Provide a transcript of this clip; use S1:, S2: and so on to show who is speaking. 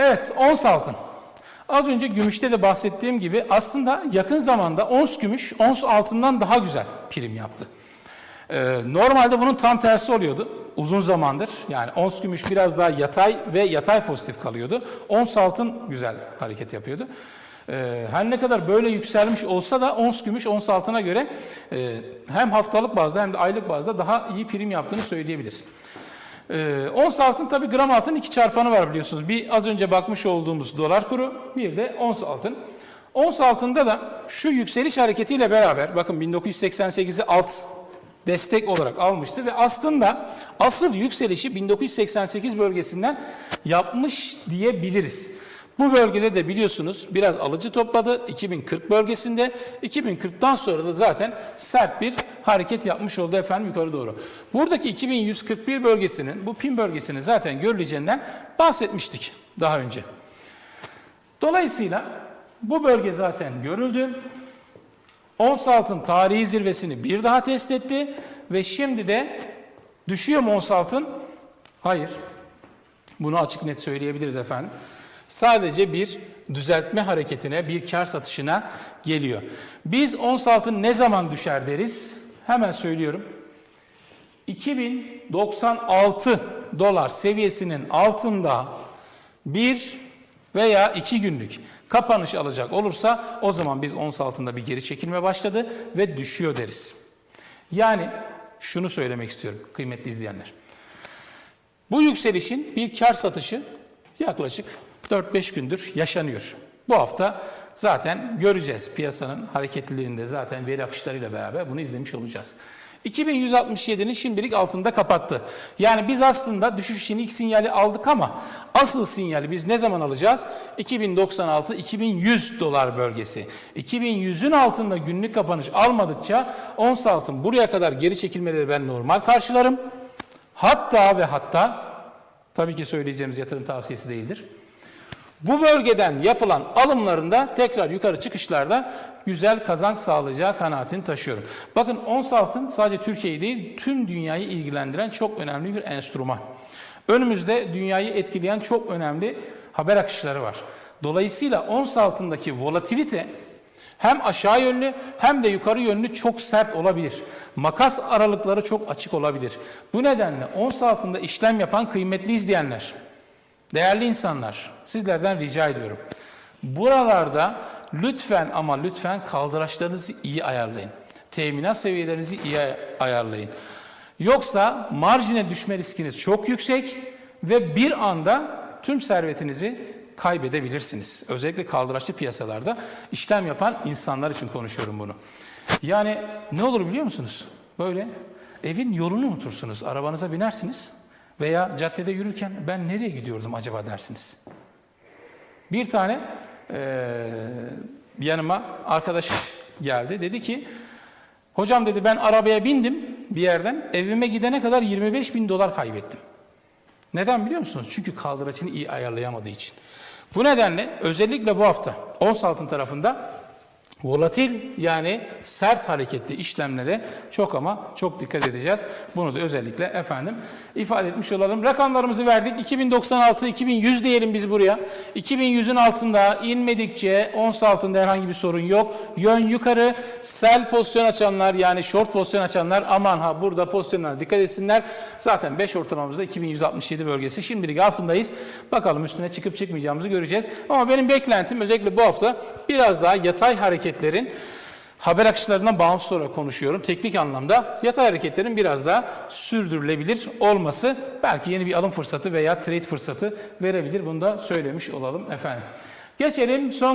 S1: Evet, ons altın. Az önce gümüşte de bahsettiğim gibi aslında yakın zamanda ons gümüş, ons altından daha güzel prim yaptı. Ee, normalde bunun tam tersi oluyordu uzun zamandır. Yani ons gümüş biraz daha yatay ve yatay pozitif kalıyordu. Ons altın güzel hareket yapıyordu. Ee, her ne kadar böyle yükselmiş olsa da ons gümüş ons altına göre e, hem haftalık bazda hem de aylık bazda daha iyi prim yaptığını söyleyebiliriz. Ee, ons altın tabi gram altın iki çarpanı var biliyorsunuz. Bir az önce bakmış olduğumuz dolar kuru bir de ons altın. Ons altında da şu yükseliş hareketiyle beraber bakın 1988'i alt destek olarak almıştı ve aslında asıl yükselişi 1988 bölgesinden yapmış diyebiliriz. Bu bölgede de biliyorsunuz biraz alıcı topladı 2040 bölgesinde. 2040'tan sonra da zaten sert bir hareket yapmış oldu efendim yukarı doğru. Buradaki 2141 bölgesinin bu pin bölgesinin zaten görüleceğinden bahsetmiştik daha önce. Dolayısıyla bu bölge zaten görüldü. Ons altın tarihi zirvesini bir daha test etti ve şimdi de düşüyor mu ons altın? Hayır. Bunu açık net söyleyebiliriz efendim. Sadece bir düzeltme hareketine, bir kar satışına geliyor. Biz ons altın ne zaman düşer deriz? Hemen söylüyorum. 2096 dolar seviyesinin altında bir veya iki günlük kapanış alacak olursa o zaman biz ons altında bir geri çekilme başladı ve düşüyor deriz. Yani şunu söylemek istiyorum kıymetli izleyenler. Bu yükselişin bir kar satışı yaklaşık 4-5 gündür yaşanıyor. Bu hafta zaten göreceğiz piyasanın hareketliliğinde zaten veri akışlarıyla beraber bunu izlemiş olacağız. 2167'nin şimdilik altında kapattı. Yani biz aslında düşüş için ilk sinyali aldık ama asıl sinyali biz ne zaman alacağız? 2096-2100 dolar bölgesi. 2100'ün altında günlük kapanış almadıkça ons altın buraya kadar geri çekilmeleri ben normal karşılarım. Hatta ve hatta tabii ki söyleyeceğimiz yatırım tavsiyesi değildir. Bu bölgeden yapılan alımlarında tekrar yukarı çıkışlarda güzel kazanç sağlayacağı kanaatini taşıyorum. Bakın ons altın sadece Türkiye'yi değil tüm dünyayı ilgilendiren çok önemli bir enstrüman. Önümüzde dünyayı etkileyen çok önemli haber akışları var. Dolayısıyla ons altındaki volatilite hem aşağı yönlü hem de yukarı yönlü çok sert olabilir. Makas aralıkları çok açık olabilir. Bu nedenle ons altında işlem yapan kıymetli izleyenler, Değerli insanlar, sizlerden rica ediyorum. Buralarda lütfen ama lütfen kaldıraçlarınızı iyi ayarlayın. Teminat seviyelerinizi iyi ayarlayın. Yoksa marjine düşme riskiniz çok yüksek ve bir anda tüm servetinizi kaybedebilirsiniz. Özellikle kaldıraçlı piyasalarda işlem yapan insanlar için konuşuyorum bunu. Yani ne olur biliyor musunuz? Böyle evin yolunu unutursunuz. Arabanıza binersiniz. Veya caddede yürürken ben nereye gidiyordum acaba dersiniz. Bir tane e, yanıma arkadaş geldi. Dedi ki hocam dedi ben arabaya bindim bir yerden evime gidene kadar 25 bin dolar kaybettim. Neden biliyor musunuz? Çünkü kaldıraçını iyi ayarlayamadığı için. Bu nedenle özellikle bu hafta ons altın tarafında Volatil yani sert hareketli işlemlere çok ama çok dikkat edeceğiz. Bunu da özellikle efendim ifade etmiş olalım. Rakamlarımızı verdik. 2096, 2100 diyelim biz buraya. 2100'ün altında inmedikçe ons altında herhangi bir sorun yok. Yön yukarı. Sell pozisyon açanlar yani short pozisyon açanlar aman ha burada pozisyonlara dikkat etsinler. Zaten 5 ortalamamızda 2167 bölgesi. Şimdilik altındayız. Bakalım üstüne çıkıp çıkmayacağımızı göreceğiz. Ama benim beklentim özellikle bu hafta biraz daha yatay hareket hareketlerin haber akışlarından bağımsız olarak konuşuyorum. Teknik anlamda yatay hareketlerin biraz daha sürdürülebilir olması belki yeni bir alım fırsatı veya trade fırsatı verebilir. Bunu da söylemiş olalım efendim. Geçelim son